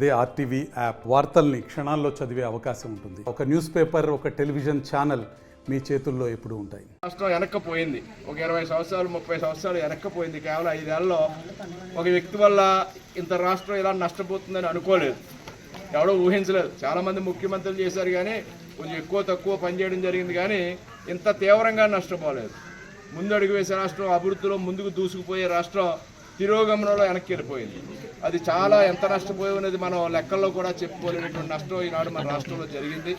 అదే RTV app. వార్తల్ని క్షణాల్లో చదివే అవకాశం ఉంటుంది. ఒక న్యూస్ పేపర్ ఒక టెలివిజన్ ఛానల్ మీ చేతుల్లో ఎప్పుడు ఉంటాయి. రాష్ట్రం వెనక్కపోయింది. ఒక ఇరవై సంవత్సరాలు ముప్పై సంవత్సరాలు వెనక్కపోయింది. కేవలం ఐదేళ్ళలో ఒక వ్యక్తి వల్ల ఇంత రాష్ట్రం ఇలా నష్టపోతుందని అనుకోలేదు. ఎవడో ఊహించలేదు. చాలామంది ముఖ్యమంత్రులు చేశారు కానీ కొంచెం ఎక్కువ తక్కువ పనిచేయడం జరిగింది కానీ ఇంత తీవ్రంగా నష్టపోలేదు. ముందు అడుగు వేసే రాష్ట్రం అభివృద్ధిలో ముందుకు దూసుకుపోయే రాష్ట్రం తిరోగమనంలో వెనక్కి వెళ్ళిపోయింది. అది చాలా ఎంత నష్టపోయినది మనం లెక్కల్లో కూడా చెప్పుకోలేనటువంటి నష్టం ఈనాడు మన రాష్ట్రంలో జరిగింది.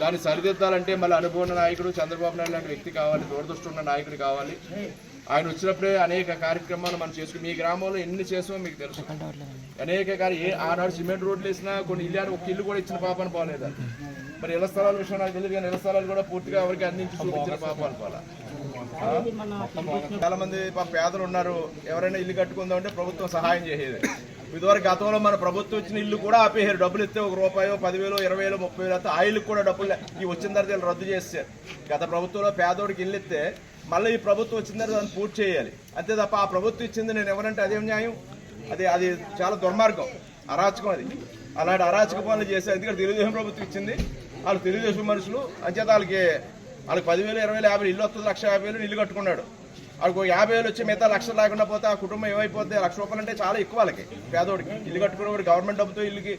దాన్ని సరిదిద్దాలంటే మళ్ళీ అనుభవం నాయకుడు చంద్రబాబు నాయుడు లాంటి వ్యక్తి కావాలి దూరదృష్టి ఉన్న నాయకుడు కావాలి. ఆయన వచ్చినప్పుడే అనేక కార్యక్రమాలు మనం చేసుకుని మీ గ్రామంలో ఎన్ని చేసామో మీకు తెలుసు. అనేక కార్య ఏ ఆనాడు సిమెంట్ రోడ్లు వేసినా కొన్ని ఇల్లు ఒక ఇల్లు కూడా ఇచ్చిన పాపన పోలేదా? మరి ఇళ్ళ స్థలాల విషయం నాకు తెలియదు కానీ ఇళ్ళ స్థలాలు కూడా పూర్తిగా ఎవరికి అందించి చూపించిన పాపాలు పోలా? చాలా మంది పేదలు ఉన్నారు. ఎవరైనా ఇల్లు కట్టుకుందాం అంటే ప్రభుత్వం సహాయం చేసేది. ఇదివరకు గతంలో మన ప్రభుత్వం ఇచ్చిన ఇల్లు కూడా ఆపేసారు డబ్బులు ఇస్తే ఒక రూపాయో పదివేలు ఇరవై వేలు ముప్పై వేలు అయితే ఆ ఇల్లు కూడా డబ్బులు ఈ వచ్చిన తర్వాత వీళ్ళు రద్దు చేస్తారు గత ప్రభుత్వంలో పేదోడికి ఇల్లు ఇస్తే మళ్ళీ ఈ ప్రభుత్వం వచ్చిన తర్వాత దాన్ని పూర్తి చేయాలి. అంతే తప్ప ఆ ప్రభుత్వం ఇచ్చింది నేను ఎవరంటే అదేం న్యాయం? అది అది చాలా దుర్మార్గం. అరాచకం అది. అలాంటి అరాచక పనులు చేశారు. ఎందుకంటే తెలుగుదేశం ప్రభుత్వం ఇచ్చింది. వాళ్ళు తెలుగుదేశం మనుషులు అంచేత వాళ్ళకి వాళ్ళకి పదివేలు ఇరవై వేలు యాభై ఇల్లు వస్తుంది లక్ష యాభై వేలు ఇల్లు కట్టుకున్నాడు. వాళ్ళకి ఒక యాభై వేలు వచ్చి మిగతా లక్ష లేకుండా పోతే ఆ కుటుంబం ఏమైపోతే లక్ష రూపాయలు అంటే చాలా ఎక్కువ వాళ్ళకి పేదోడికి. ఇల్లు కట్టుకున్నవాడు గవర్నమెంట్ డబ్బుతో ఇల్లుకి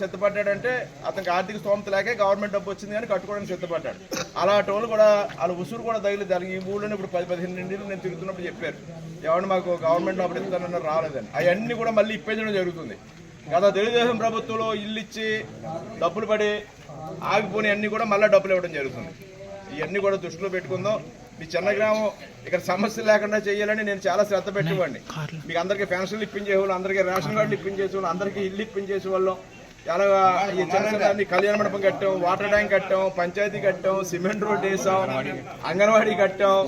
సిద్ధపడ్డాడంటే అతనికి ఆర్థిక స్తోమత లేకే గవర్నమెంట్ డబ్బు వచ్చింది కానీ కట్టుకోవడానికి సిద్ధపడ్డాడు. అలాంటి వాళ్ళు కూడా వాళ్ళ ఉసురు కూడా తగిలి దానికి ఈ ఊళ్ళో ఇప్పుడు పది పదిహేను ఇంటిలు నేను తిరుగుతున్నప్పుడు చెప్పారు. ఎవరిని మాకు గవర్నమెంట్ డబ్బులు ఇస్తానన్నారు రాలేదని. అవన్నీ కూడా మళ్ళీ ఇప్పించడం జరుగుతుంది. గత తెలుగుదేశం ప్రభుత్వంలో ఇల్లు ఇచ్చి డబ్బులు పడి ఆగిపోయి అన్ని కూడా మళ్ళీ డబ్బులు ఇవ్వడం జరుగుతుంది. ఇవన్నీ కూడా దృష్టిలో పెట్టుకుందాం. మీ చిన్న గ్రామం ఇక్కడ సమస్య లేకుండా చేయాలని నేను చాలా శ్రద్ధ పెట్టేవాడిని మీకు అందరికీ పెన్షన్లు ఇప్పించే వాళ్ళు అందరికీ రేషన్ కార్డులు ఇప్పించేసే వాళ్ళు అందరికీ ఇల్లు ఇప్పించేసే వాళ్ళం. చాలా ఈ చిన్న కళ్యాణ మండపం కట్టాం వాటర్ ట్యాంక్ కట్టాం పంచాయతీ కట్టాం సిమెంట్ రోడ్ వేసాం అంగన్వాడీ కట్టాం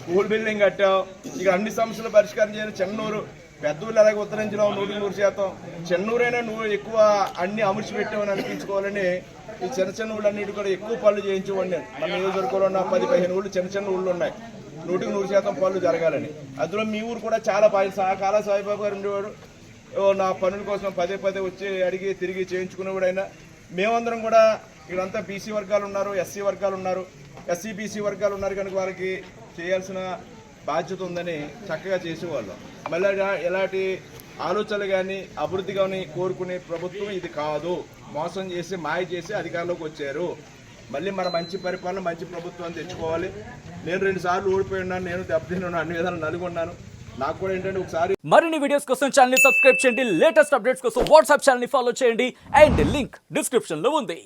స్కూల్ బిల్డింగ్ కట్టాం. ఇక అన్ని సమస్యలు పరిష్కారం చేయాలి. చెన్నూరు పెద్ద ఊళ్ళు అలాగే ఉత్తరించడం నూటికి నూరు శాతం. చెన్నూరైనా నువ్వు ఎక్కువ అన్ని అమర్చిపెట్టామని అనిపించుకోవాలని ఈ చిన్న చిన్న ఊళ్ళన్నిటి కూడా ఎక్కువ పనులు చేయించుకోండి మన నియోజకవర్గంలో ఉన్న పది పదిహేను ఊళ్ళు చిన్న చిన్న ఊళ్ళు ఉన్నాయి. నూటికి నూరు శాతం పనులు జరగాలని. అందులో మీ ఊరు కూడా చాలా బాగా సా- సాయిబాబు గారు ఉండేవాడు. ఓ నా పనుల కోసం పదే పదే వచ్చి అడిగి తిరిగి చేయించుకునేవాడు అయినా మేమందరం కూడా ఇక్కడంతా బీసీ వర్గాలు ఉన్నారు ఎస్సీ వర్గాలు ఉన్నారు. ఎస్సీ బీసీ వర్గాలు ఉన్నారు కనుక వారికి చేయాల్సిన బాధ్యత ఉందని చక్కగా చేసేవాళ్ళం. మళ్ళీ ఎలాంటి ఇలాంటి ఆలోచనలు కానీ అభివృద్ధి కానీ కోరుకునే ప్రభుత్వం ఇది కాదు. మోసం చేసి మాయ చేసి అధికారంలోకి వచ్చారు. మళ్ళీ మన మంచి పరిపాలన మంచి ప్రభుత్వాన్ని తెచ్చుకోవాలి. నేను రెండు సార్లు ఓడిపోయి ఉన్నాను నేను దెబ్బతిన్నాను అన్ని విధాలు నలుగున్నాను నాకు కూడా ఏంటంటే ఒకసారి మరిన్ని వీడియోస్ కోసం ఛానల్ సబ్స్క్రైబ్ చేయండి. లేటెస్ట్ అప్డేట్స్ కోసం వాట్సాప్ ఛానల్ ఫాలో చేయండి. అండ్ లింక్ డిస్క్రిప్షన్లో ఉంది.